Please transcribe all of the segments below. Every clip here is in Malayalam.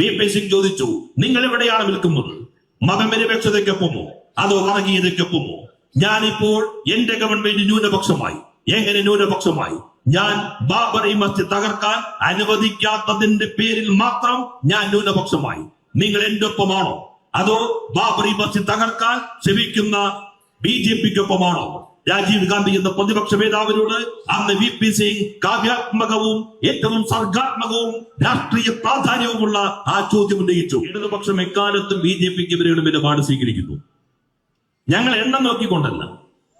വി പി സിംഗ് ചോദിച്ചു നിങ്ങൾ എവിടെയാണ് നിൽക്കുന്നത് മതനിരപേക്ഷതയ്ക്കൊപ്പമോ അതോ വർഗീയതയ്ക്കൊപ്പമോ ഞാനിപ്പോൾ എന്റെ ഗവൺമെന്റ് ന്യൂനപക്ഷമായി എങ്ങനെ ന്യൂനപക്ഷമായി. ഞാൻ ബാബറി മസ്ജിദ് തകർക്കാൻ അനുവദിക്കാത്തതിന്റെ പേരിൽ മാത്രം ഞാൻ ന്യൂനപക്ഷമായി. നിങ്ങൾ എന്റെ ഒപ്പമാണോ അതോ ബാബറി മസ്ജിദ് തകർക്കാൻ ശ്രമിക്കുന്ന ബി ജെ പിക്കൊപ്പമാണോ? രാജീവ് ഗാന്ധി എന്ന പ്രതിപക്ഷ നേതാവിനോട് അന്ന് വി പി സിംഗ് കാവ്യാത്മകവും ഏറ്റവും സർഗാത്മകവും രാഷ്ട്രീയ പ്രാധാന്യവുമുള്ള ആ ചോദ്യം ഉന്നയിച്ചു. ഇടതുപക്ഷം എക്കാലത്തും ബി ജെ പിക്ക് ഇവരുടെ നിലപാട് സ്വീകരിക്കുന്നു. ഞങ്ങൾ എണ്ണം നോക്കിക്കൊണ്ടല്ല.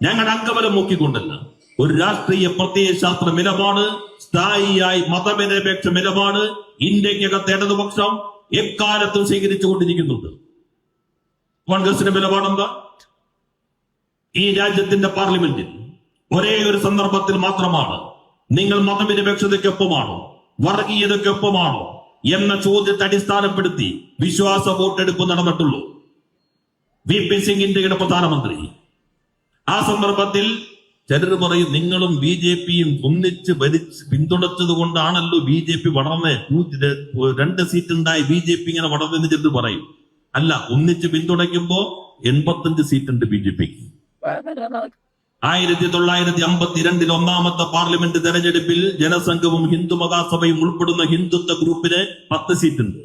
ഞങ്ങളുടെ അംഗബലം നോക്കിക്കൊണ്ടല്ല. ഒരു രാഷ്ട്രീയ പ്രത്യയശാസ്ത്ര നിലപാട് സ്ഥായിയായി മതനിരപേക്ഷ നിലപാട് ഇന്ത്യക്കകത്ത് ഇടതുപക്ഷം എക്കാലത്തും സ്വീകരിച്ചു കൊണ്ടിരിക്കുന്നുണ്ട് കോൺഗ്രസിന്റെ നിലപാടെന്താ? ഈ രാജ്യത്തിന്റെ പാർലമെന്റിൽ ഒരേ ഒരു സന്ദർഭത്തിൽ മാത്രമാണ്. നിങ്ങൾ മതനിരപേക്ഷതയ്ക്കൊപ്പമാണോ? വർഗീയതയ്ക്കൊപ്പമാണോ? എന്ന ചോദ്യത്തെ അടിസ്ഥാനപ്പെടുത്തി വിശ്വാസ വോട്ടെടുപ്പ് നടന്നിട്ടുള്ളൂ. വി പി സിംഗ് ഇന്ത്യയുടെ പ്രധാനമന്ത്രി. ആ സന്ദർഭത്തിൽ ചിലർ പറയും നിങ്ങളും ബി ജെ പിയും ഒന്നിച്ച് ഭരിച്ച് പിന്തുണച്ചത് കൊണ്ടാണല്ലോ ബി ജെ പി വളർന്ന് രണ്ട് സീറ്റ് ഉണ്ടായി ബി ജെ പി ഇങ്ങനെ വളർന്നെന്ന് ചിലർ പറയും. അല്ല ഒന്നിച്ച് പിന്തുണയ്ക്കുമ്പോ എൺപത്തഞ്ച് സീറ്റ് ഉണ്ട് ബി ജെ പിക്ക്. ആയിരത്തി തൊള്ളായിരത്തി അമ്പത്തിരണ്ടിൽ ഒന്നാമത്തെ പാർലമെന്റ് തെരഞ്ഞെടുപ്പിൽ ജനസംഘവും ഹിന്ദു മഹാസഭയും ഉൾപ്പെടുന്ന ഹിന്ദുത്വ ഗ്രൂപ്പിന് പത്ത് സീറ്റ് ഉണ്ട്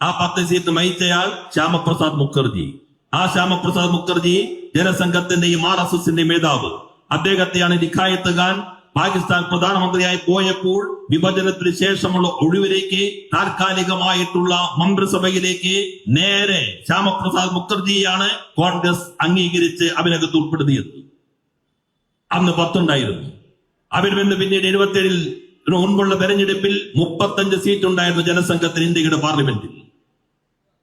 ആ പത്ത് സീറ്റ് നയിച്ചയാൾ ശ്യാമപ്രസാദ് മുഖർജി. ആ ശ്യാമപ്രസാദ് മുഖർജി ജനസംഘത്തിന്റെയും ആർ എസ് എസിന്റെയും നേതാവ് അദ്ദേഹത്തെയാണ് ലിഖായത്ത് ഖാൻ പാകിസ്ഥാൻ പ്രധാനമന്ത്രിയായി പോയപ്പോൾ വിഭജനത്തിന് ശേഷമുള്ള ഒഴിവിലേക്ക് താൽക്കാലികമായിട്ടുള്ള മന്ത്രിസഭയിലേക്ക് നേരെ ശ്യാമപ്രസാദ് മുഖർജിയാണ് കോൺഗ്രസ് അംഗീകരിച്ച് അഭിനകത്ത് ഉൾപ്പെടുത്തിയത്. അന്ന് പത്തുണ്ടായിരുന്നു. അവർ നിന്ന് പിന്നീട് എഴുപത്തിയേഴിൽ മുൻപുള്ള തെരഞ്ഞെടുപ്പിൽ മുപ്പത്തഞ്ച് സീറ്റ് ഉണ്ടായിരുന്നു ജനസംഘത്തിന് ഇന്ത്യയുടെ പാർലമെന്റിൽ.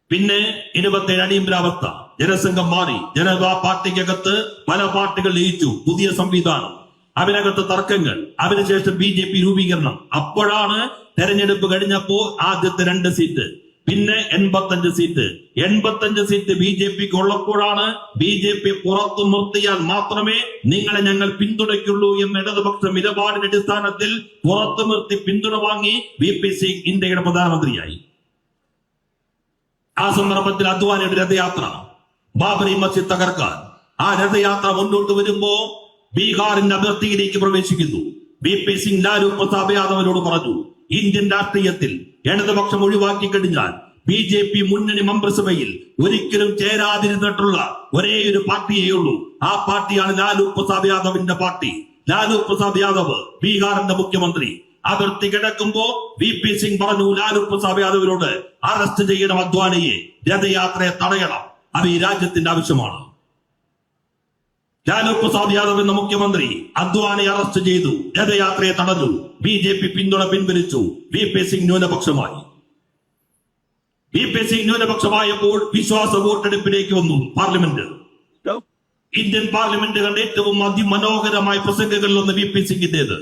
പിന്നെ ഇരുപത്തേഴ് അടിയന്തരാവസ്ഥ. ജനസംഘം മാറി. ജനതാ പാർട്ടിക്കകത്ത് പല പാർട്ടികൾ ലയിച്ചു. പുതിയ സംവിധാനം. അതിനകത്ത് തർക്കങ്ങൾ. അതിനുശേഷം ബി ജെ പി രൂപീകരണം. അപ്പോഴാണ് തെരഞ്ഞെടുപ്പ് കഴിഞ്ഞപ്പോ ആദ്യത്തെ രണ്ട് സീറ്റ്. പിന്നെ എൺപത്തഞ്ച് സീറ്റ്. എൺപത്തഞ്ച് സീറ്റ് ബി ജെ പിക്ക് ഉള്ളപ്പോഴാണ് ബി ജെ പി പുറത്തു നിർത്തിയാൽ മാത്രമേ നിങ്ങളെ ഞങ്ങൾ പിന്തുണയ്ക്കുള്ളൂ എന്ന ഇടതുപക്ഷം നിലപാടിന്റെ അടിസ്ഥാനത്തിൽ പുറത്തു നിർത്തി പിന്തുണ വാങ്ങി ബി പി സിംഗ് ഇന്ത്യയുടെ പ്രധാനമന്ത്രിയായി. ആ സന്ദർഭത്തിൽ അദ്വാനിയുടെ രഥയാത്ര ബാബറി മസ്ജിദ് തകർക്കാൻ. ആ രഥയാത്ര മുന്നോട്ട് വരുമ്പോ ബീഹാറിന്റെ അതിർത്തിയിലേക്ക് പ്രവേശിക്കുന്നു. ബി പി സിംഗ് ലാലു പ്രസാദ് യാദവിനോട് പറഞ്ഞു ഇന്ത്യൻ രാഷ്ട്രീയത്തിൽ ഇടതുപക്ഷം ഒഴിവാക്കി കഴിഞ്ഞാൽ ബി ജെ പി മുന്നണി മന്ത്രിസഭയിൽ ഒരിക്കലും ചേരാതിരുന്നിട്ടുള്ള ഒരേ ഒരു പാർട്ടിയേ ഉള്ളൂ. ആ പാർട്ടിയാണ് ലാലു പ്രസാദ് യാദവിന്റെ പാർട്ടി. ലാലു പ്രസാദ് യാദവ് ബീഹാറിന്റെ മുഖ്യമന്ത്രി. അതിർത്തി കിടക്കുമ്പോ വി പി സിംഗ് പറഞ്ഞു ലാലു പ്രസാദ് യാദവിനോട് അറസ്റ്റ് ചെയ്യണം അദ്വാനിയെ രഥയാത്രയെ തടയണം. അത് ഈ രാജ്യത്തിന്റെ ആവശ്യമാണ്. ലാലു പ്രസാദ് യാദവ് എന്ന മുഖ്യമന്ത്രി അദ്വാനെ അറസ്റ്റ് ചെയ്തു. രഥയാത്രയെ തടഞ്ഞു. ബി ജെ പി പിന്തുണ പിൻവലിച്ചു. വി പി സിംഗ് ന്യൂനപക്ഷമായി. വി പി സിംഗ് ന്യൂനപക്ഷമായപ്പോൾ വിശ്വാസ വോട്ടെടുപ്പിലേക്ക് വന്നു പാർലമെന്റ്. ഇന്ത്യൻ പാർലമെന്റ് കണ്ട ഏറ്റവും അതിമനോഹരമായ പ്രസംഗങ്ങളിൽ ഒന്ന് വി പി സിംഗിന്റേത്.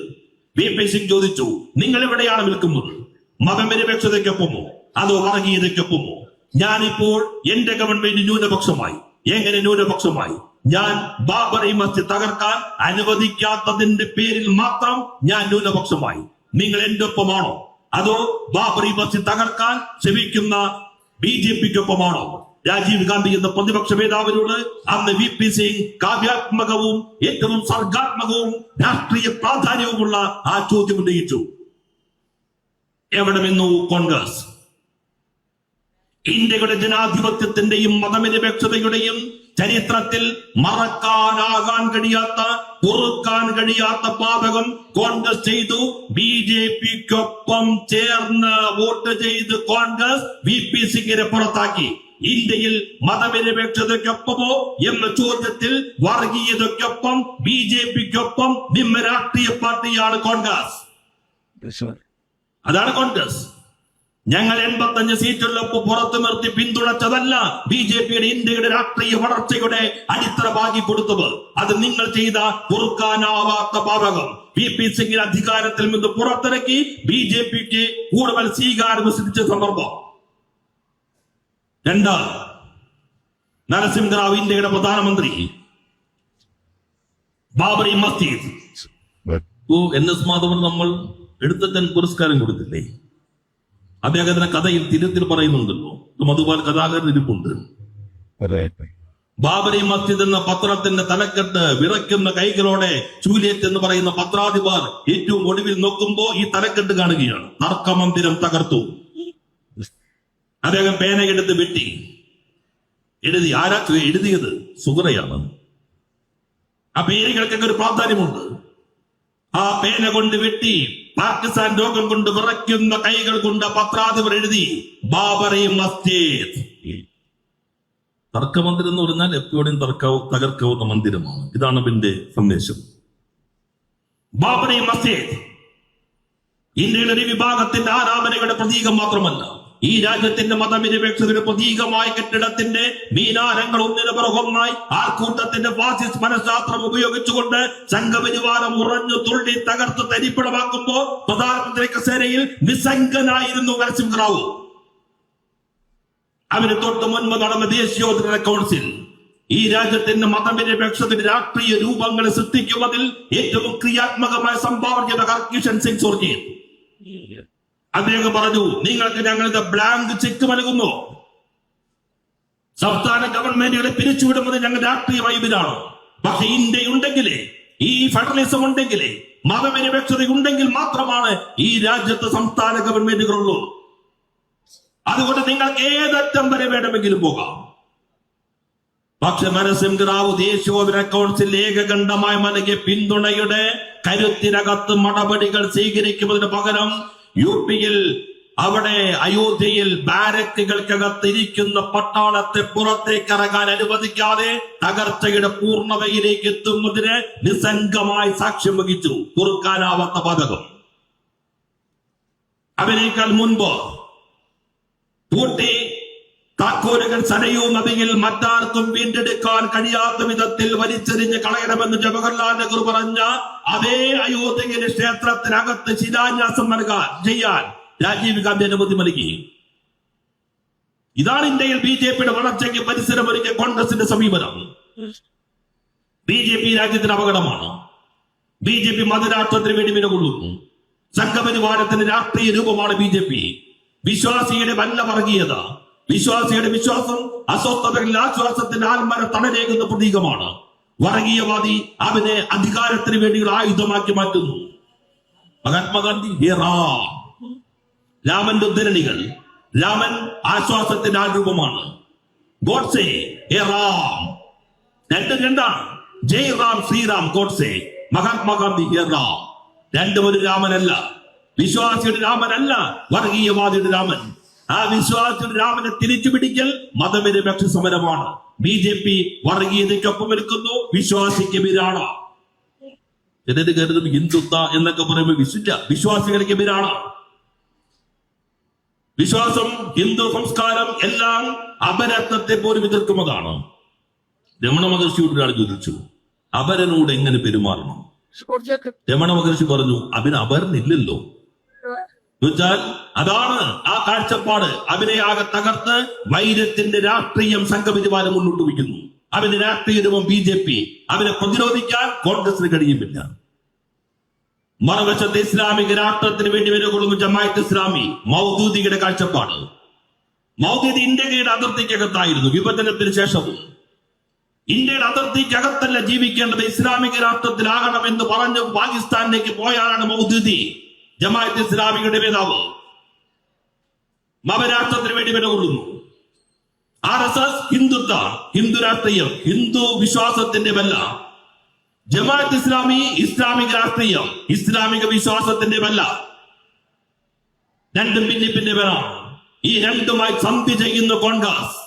വി പി സിംഗ് ചോദിച്ചു നിങ്ങൾ എവിടെയാണ് നിൽക്കുന്നത് മതനിരപേക്ഷതയ്ക്കൊപ്പമോ? അതോ വർഗീയതയ്ക്കൊപ്പമോ? ഞാനിപ്പോൾ എന്റെ ഗവൺമെന്റ് ന്യൂനപക്ഷമായി. എങ്ങനെ ന്യൂനപക്ഷമായി? ഞാൻ ബാബറി മസ്ജിദ് തകർക്കാൻ അനുവദിക്കാത്തതിന്റെ പേരിൽ മാത്രം ഞാൻ ന്യൂനപക്ഷമായി. നിങ്ങൾ എന്റെ ഒപ്പമാണോ? അതോ ബാബറി മസ്ജിദ് തകർക്കാൻ ശ്രമിക്കുന്ന ബി ജെ പിക്കൊപ്പമാണോ? രാജീവ് ഗാന്ധി എന്ന പ്രതിപക്ഷ നേതാവിനോട് അന്ന് വി പി സിംഗ് കാവ്യാത്മകവും ഏറ്റവും സർഗാത്മകവും രാഷ്ട്രീയ പ്രാധാന്യവുമുള്ള ആ ചോദ്യം ഉന്നയിച്ചു. എവിടെ നിന്നു കോൺഗ്രസ്? ഇന്ത്യയുടെ ജനാധിപത്യത്തിന്റെയും മതനിരപേക്ഷതയുടെയും ചരിത്രത്തിൽ മറക്കാനാകാൻ കഴിയാത്ത പൊറുക്കാൻ കഴിയാത്ത പാതകം കോൺഗ്രസ് ചെയ്തു. ബി ജെ പിക്കൊപ്പം ചേർന്ന് വോട്ട് ചെയ്ത് കോൺഗ്രസ് വി പി സിംഗിനെ പുറത്താക്കി. ഇന്ത്യയിൽ മതനിരപേക്ഷതയ്ക്കൊപ്പമോ എന്ന ചോദ്യത്തിൽ വർഗീയതയ്ക്കൊപ്പം ബി ജെ പിക്കൊപ്പം നിമ്മ രാഷ്ട്രീയ പാർട്ടിയാണ് കോൺഗ്രസ്. അതാണ് കോൺഗ്രസ്. ഞങ്ങൾ എൺപത്തഞ്ച് സീറ്റുള്ളപ്പോൾ പുറത്തു നിർത്തി പിന്തുണച്ചതല്ല ബി ജെ പിയുടെ ഇന്ത്യയുടെ രാഷ്ട്രീയ വളർച്ചയുടെ അടിത്തറ ഭാഗി കൊടുത്തത്. അത് നിങ്ങൾ ചെയ്ത പൊറുക്കാനാവാത്ത പാപകം. വി പി സിംഗിന് അധികാരത്തിൽ നിന്ന് പുറത്തിറക്കി ബി ജെ പിക്ക് കൂടുതൽ സ്വീകാരം സിദ്ധിച്ച സന്ദർഭം. രണ്ട് നരസിംഹറാവ് ഇന്ത്യയുടെ പ്രധാനമന്ത്രി. ബാബറി മസ്ജിദ്. എൻ എസ് മാധവൻ നമ്മൾ എഴുത്തച്ഛൻ പുരസ്കാരം കൊടുത്തില്ലേ? അദ്ദേഹത്തിന്റെ കഥയിൽ തിരുത്തിൽ പറയുന്നുണ്ടല്ലോ. അതുപോലെ കഥാകാരൻ ഇരിപ്പുണ്ട്. ബാബരി മസ്ജിദ് എന്ന പത്രത്തിന്റെ തലക്കെട്ട് വിറയ്ക്കുന്ന കൈകളോടെ ചൂലിയറ്റ് എന്ന് പറയുന്ന പത്രാധിപർ ഏറ്റവും ഒടുവിൽ നോക്കുമ്പോ ഈ തലക്കെട്ട് കാണുകയാണ്. തർക്കമന്ദിരം തകർത്തു. അദ്ദേഹം പേനയെടുത്ത് വെട്ടി. എഴുതി. ആരാ എഴുതിയത്? സുഗ്രയാണ് ആ പേരുകൾക്കൊക്കെ ഒരു പ്രാധാന്യമുണ്ട്. ആ പേന കൊണ്ട് വെട്ടി പാകിസ്ഥാൻ രോഗം കൊണ്ട് വിറയ്ക്കുന്ന കൈകൾ കൊണ്ട് പത്രാധിപർ എഴുതി ബാബറി മസ്ജിദ്. തർക്കമന്ദിരം എന്ന് പറഞ്ഞാൽ എപ്പോഴും തർക്കവും തകർക്കാവുന്ന മന്ദിരമാണ്. ഇതാണ് അതിന്റെ സന്ദേശം. ബാബറി മസ്ജിദ്. ഇന്ത്യയിലെ ഒരു വിഭാഗത്തിന്റെ ആരാധനയുടെ പ്രതീകം മാത്രമല്ല. ഈ രാജ്യത്തിന്റെ മതനിരപേക്ഷതയുടെ പ്രതീകമായ കെട്ടിടത്തിന്റെ മീനാരങ്ങൾ ഒന്നിനു പുറകൊന്നായി ആൾക്കൂട്ടത്തിന്റെ ഫാസിസ്റ്റ് മനഃശാസ്ത്രം ഉപയോഗിച്ചുകൊണ്ട് സംഘപരിവാരം ഉറഞ്ഞു തുള്ളി തകർത്ത് തരിപ്പിടമാക്കുമ്പോ പ്രധാനമന്ത്രി കസേരയിൽ നിസ്സംഗനായിരുന്നു നരസിംഹറാവു അവന് തൊട്ട് മുൻപ് നടന്ന ദേശീയോദ്ഗ്രഥ കൗൺസിൽ ഈ രാജ്യത്തിന്റെ മതനിരപേക്ഷത്തിന്റെ രാഷ്ട്രീയ രൂപങ്ങളെ സൃഷ്ടിക്കുന്നതിൽ ഏറ്റവും ക്രിയാത്മകമായ സംഭാവന ചെയ്ത സിംഗ് സുർജീത് അദ്ദേഹം പറഞ്ഞു നിങ്ങൾക്ക് ഞങ്ങളുടെ ബ്ലാങ്ക് ചെക്ക് നൽകുന്നു. സംസ്ഥാന ഗവൺമെന്റുകളെ പിരിച്ചുവിടുന്നത് ഞങ്ങൾ രാഷ്ട്രീയ വൈദ്യുതാണ് പക്ഷെ ഇന്ത്യ ഉണ്ടെങ്കിലേ ഈ ഫെഡറലിസം ഉണ്ടെങ്കിലേ മതനിരപേക്ഷത ഉണ്ടെങ്കിൽ മാത്രമാണ് ഈ രാജ്യത്ത് സംസ്ഥാന ഗവൺമെന്റുകളുള്ളൂ. അതുകൊണ്ട് നിങ്ങൾക്ക് ഏതറ്റം വരെ വേണമെങ്കിലും പോകാം. പക്ഷെ നരസിംഹറാവു ദേശീയോദ്ര കൗൺസിൽ ഏകകണ്ഠമായി നൽകിയ പിന്തുണയുടെ കരുത്തിനകത്ത് നടപടികൾ സ്വീകരിക്കുന്നതിന് പകരം യു പിയിൽ അവിടെ അയോധ്യയിൽ ബാരക്കുകൾക്കകത്ത് ഇരിക്കുന്ന പട്ടാളത്തെ പുറത്തേക്ക് ഇറങ്ങാൻ അനുവദിക്കാതെ തകർച്ചയുടെ പൂർണതയിലേക്ക് എത്തുന്നതിന് നിസ്സംഗമായി സാക്ഷ്യം വഹിച്ചു കുറുക്കാനാവാത്ത പതകം അതിനേക്കാൾ മുൻപ് പൂട്ടി താക്കോലുകൾ സരയൂ നദിയിൽ മറ്റാർക്കും വീണ്ടെടുക്കാൻ കഴിയാത്ത വിധത്തിൽ വലിച്ചെറിഞ്ഞ് കളയണമെന്ന് ജവഹർലാൽ നെഹ്റു പറഞ്ഞ അതേ അയോധ്യയിലെ ക്ഷേത്രത്തിനകത്ത് ശിലാന്യാസം നൽകാൻ ചെയ്യാൻ രാജീവ് ഗാന്ധി അനുമതി നൽകി. ഇതാണ് ഇന്ത്യയിൽ ബി ജെ പിയുടെ വളർച്ചയ്ക്ക് പരിസരമൊരുക്കിയ കോൺഗ്രസിന്റെ സമീപനം. ബി ജെ പി രാജ്യത്തിന് അപകടമാണ്. ബി ജെ പി മതരാഷ്ട്രത്തിന് വേണ്ടി നിലകൊള്ളുന്നു സംഘപരിവാരത്തിന്റെ രാഷ്ട്രീയ രൂപമാണ് ബി ജെ പി. വിശ്വാസിയുടെ വല്ല വർഗീയത വിശ്വാസിയുടെ വിശ്വാസം അസ്വസ്ഥതകളിൽ ആശ്വാസത്തിന്റെ ആത്മര തണലേകുന്ന പ്രതീകമാണ്. വർഗീയവാദി അവനെ അധികാരത്തിന് വേണ്ടിയുള്ള ആയുധമാക്കി മാറ്റുന്നു. മഹാത്മാഗാന്ധി രാമന്റെ ഉദ്ധരണികൾ രാമൻ ആശ്വാസത്തിന്റെ ആ രൂപമാണ് രണ്ടും രണ്ടാണ്. ജയ് റാം ശ്രീറാം ഗോഡ്സെ മഹാത്മാഗാന്ധി ഹേ രണ്ടും ഒരു രാമനല്ല. വിശ്വാസിയുടെ രാമനല്ല വർഗീയവാദിയുടെ രാമൻ. ആ വിശ്വാസിയുടെ രാമനെ തിരിച്ചു പിടിക്കൽ മതനിരപേക്ഷ സമരമാണ് ബി ജെ പി വർഗീയതയ്ക്കൊപ്പം നിൽക്കുന്നു. വിശ്വാസിക്കെതിരാണ് എന്നിട്ട് കരുതും ഹിന്ദുത്വ എന്നൊക്കെ പറയുമ്പോൾ വിശുദ്ധ വിശ്വാസികൾക്കെതിരാണ് വിശ്വാസം ഹിന്ദു സംസ്കാരം എല്ലാം അപരത്വത്തെ പോലും എതിർക്കുന്നതാണ്. രമണ മഹർഷിയോട് ഒരാൾ ചോദിച്ചു അപരനോട് എങ്ങനെ പെരുമാറണം? രമണ മഹർഷി പറഞ്ഞു അവന് അപരനില്ലല്ലോ. എന്നുവെച്ചാൽ അതാണ് ആ കാഴ്ചപ്പാട്. അവനെയാകെ തകർത്ത് വൈരത്തിന്റെ രാഷ്ട്രീയം സംഘപരിവാരം മുന്നോട്ട് വയ്ക്കുന്നു. അവന്റെ രാഷ്ട്രീയ രൂപം ബി ജെ പി. അവനെ പ്രതിരോധിക്കാൻ കോൺഗ്രസിന് കഴിയുമില്ല മറുവശത്ത് ഇസ്ലാമിക രാഷ്ട്രത്തിന് വേണ്ടി വിലകൊള്ളുന്ന ജമായത്ത് ഇസ്ലാമി മൗദൂദിയുടെ കാഴ്ചപ്പാട്. മൗദൂദി ഇന്ത്യയുടെ അതിർത്തിക്കകത്തായിരുന്നു വിഭജനത്തിന് ശേഷവും. ഇന്ത്യയുടെ അതിർത്തിക്കകത്തല്ല ജീവിക്കേണ്ടത് ഇസ്ലാമിക രാഷ്ട്രത്തിലാകണമെന്ന് പറഞ്ഞു പാകിസ്ഥാനിലേക്ക് പോയാലാണ് മൗദൂദി. ജമാഅത്ത് ഇസ്ലാമിയുടെ നേതാവ് മവരാഷ്ട്രത്തിന് വേണ്ടി വിലകൊള്ളുന്നു R S S Hindutva Hindu രാഷ്ട്രീയം ഹിന്ദു വിശ്വാസത്തിന്റെ വല്ല ജമാഅത്ത് ഇസ്ലാമി ഇസ്ലാമിക രാഷ്ട്രീയം ഇസ്ലാമിക വിശ്വാസത്തിന്റെ വല്ല രണ്ടും ഭിന്നിപ്പിന്റെ പേരാണ് ഈ രണ്ടുമായി സന്ധി ചെയ്യുന്ന കോൺഗ്രസ്.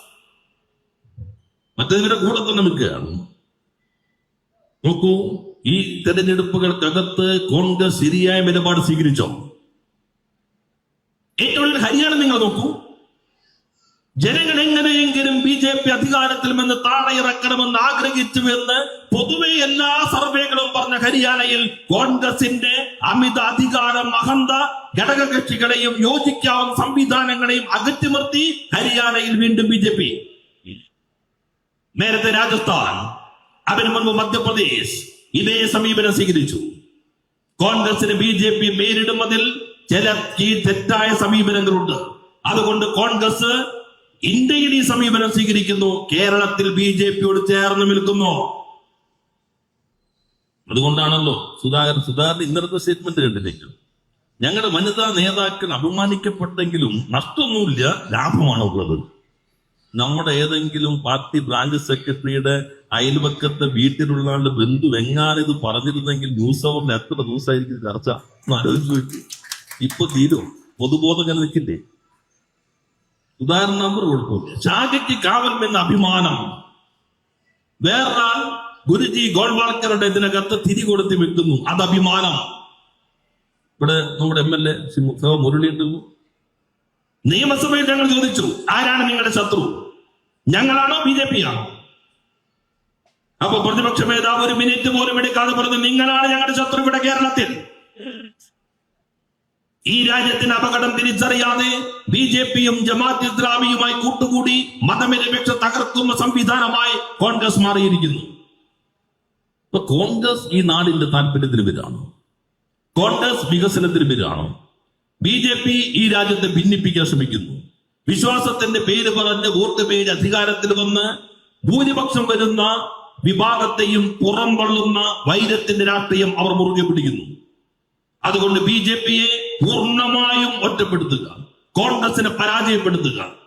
മറ്റേതിന്റെ കൂടെ തന്നെ നിൽക്കുകയാണ്. നോക്കൂ. ഈ തെരഞ്ഞെടുപ്പുകൾക്കകത്ത് കോൺഗ്രസ് ശരിയായ നിലപാട് സ്വീകരിച്ചോ? ഏറ്റവും ഹരിയാന നിങ്ങൾ നോക്കൂ. ജനങ്ങൾ എങ്ങനെയെങ്കിലും ബി ജെ പി അധികാരത്തിൽ നിന്ന് താഴെയിറക്കണമെന്ന് ആഗ്രഹിച്ചു എന്ന് പൊതുവെ എല്ലാ സർവേകളും പറഞ്ഞ ഹരിയാനയിൽ കോൺഗ്രസിന്റെ അമിത അധികാരം അഹന്ത ഘടകകക്ഷികളെയും യോജിക്കാവുന്ന സംവിധാനങ്ങളെയും അകറ്റി നിർത്തി ഹരിയാനയിൽ വീണ്ടും ബി ജെ പി. നേരത്തെ രാജസ്ഥാൻ അതിനു മുൻപ് മധ്യപ്രദേശ് ഇതേ സമീപനം സ്വീകരിച്ചു. കോൺഗ്രസിന് ബി ജെ പി നേരിടുന്നതിൽ ചില ഈ തെറ്റായ സമീപനങ്ങളുണ്ട്. അതുകൊണ്ട് കോൺഗ്രസ് ഇന്ത്യയിൽ ഈ സമീപനം സ്വീകരിക്കുന്നു. കേരളത്തിൽ ബി ജെ പിയോട് ചേർന്ന് നിൽക്കുന്നു. അതുകൊണ്ടാണല്ലോ സുധാകരൻ സുധാകരൻ ഇന്നലത്തെ സ്റ്റേറ്റ്മെന്റ് കണ്ടില്ലേക്കും ഞങ്ങളുടെ വനിതാ നേതാക്കൾ അപമാനിക്കപ്പെട്ടെങ്കിലും നഷ്ടമൊന്നുമില്ല ലാഭമാണ് ഉള്ളത് നമ്മുടെ ഏതെങ്കിലും പാർട്ടി ബ്രാഞ്ച് സെക്രട്ടറിയുടെ അയൽവക്കത്തെ വീട്ടിലുള്ള ആളുടെ ബന്ധു എങ്ങാനും ഇത് പറഞ്ഞിരുന്നെങ്കിൽ ന്യൂസ് അവറിൽ എത്ര ദിവസമായിരിക്കും ചർച്ച? നോക്കി. ഇപ്പൊ തീരും പൊതുബോധം ഞാൻ നിൽക്കില്ലേ? ഉദാഹരണ നമ്പർ കൊടുക്കും കാവൽ എന്ന അഭിമാനം. വേറൊരാൾ ഗുരുജി ഗോൾവാൾക്കറുടെ ഇതിനകത്ത് തിരി കൊടുത്ത് വെക്കുന്നു അത് അഭിമാനം. ഇവിടെ നമ്മുടെ എം എൽ എ മുരളി നിയമസഭയിൽ ഞങ്ങൾ ചോദിച്ചു ആരാണ് നിങ്ങളുടെ ശത്രു? ഞങ്ങളാണോ ബി ജെ പി ആണോ അപ്പൊ പ്രതിപക്ഷ നേതാവ് ഒരു മിനിറ്റ് പോലും എടുക്കാതെ പറഞ്ഞു നിങ്ങളാണ് ഞങ്ങളുടെ ശത്രു ഇവിടെ കേരളത്തിൽ. ഈ രാജ്യത്തിന് അപകടം തിരിച്ചറിയാതെ ബി ജെ പിയും ജമാഅത്ത് ഇസ്ലാമിയുമായി കൂട്ടുകൂടി മതനിരപേക്ഷ തകർക്കുന്ന സംവിധാനമായി കോൺഗ്രസ് മാറിയിരിക്കുന്നു. ഇപ്പൊ കോൺഗ്രസ് ഈ നാടിന്റെ താല്പര്യത്തിന് പേരാണോ കോൺഗ്രസ് വികസനത്തിന് പേരാണോ ബി ജെ പി ഈ രാജ്യത്തെ ഭിന്നിപ്പിക്കാൻ ശ്രമിക്കുന്നു. വിശ്വാസത്തിന്റെ പേര് പറഞ്ഞ് വോട്ട് പേര് അധികാരത്തിൽ വന്ന് ഭൂരിപക്ഷം വരുന്ന വിഭാഗത്തെയും പുറം കൊള്ളുന്ന വൈരത്തിന്റെ രാഷ്ട്രീയം അവർ മുറുകെ പിടിക്കുന്നു. അതുകൊണ്ട് ബി ജെ പിയെ പൂർണമായും ഒറ്റപ്പെടുത്തുക കോൺഗ്രസിനെ പരാജയപ്പെടുത്തുക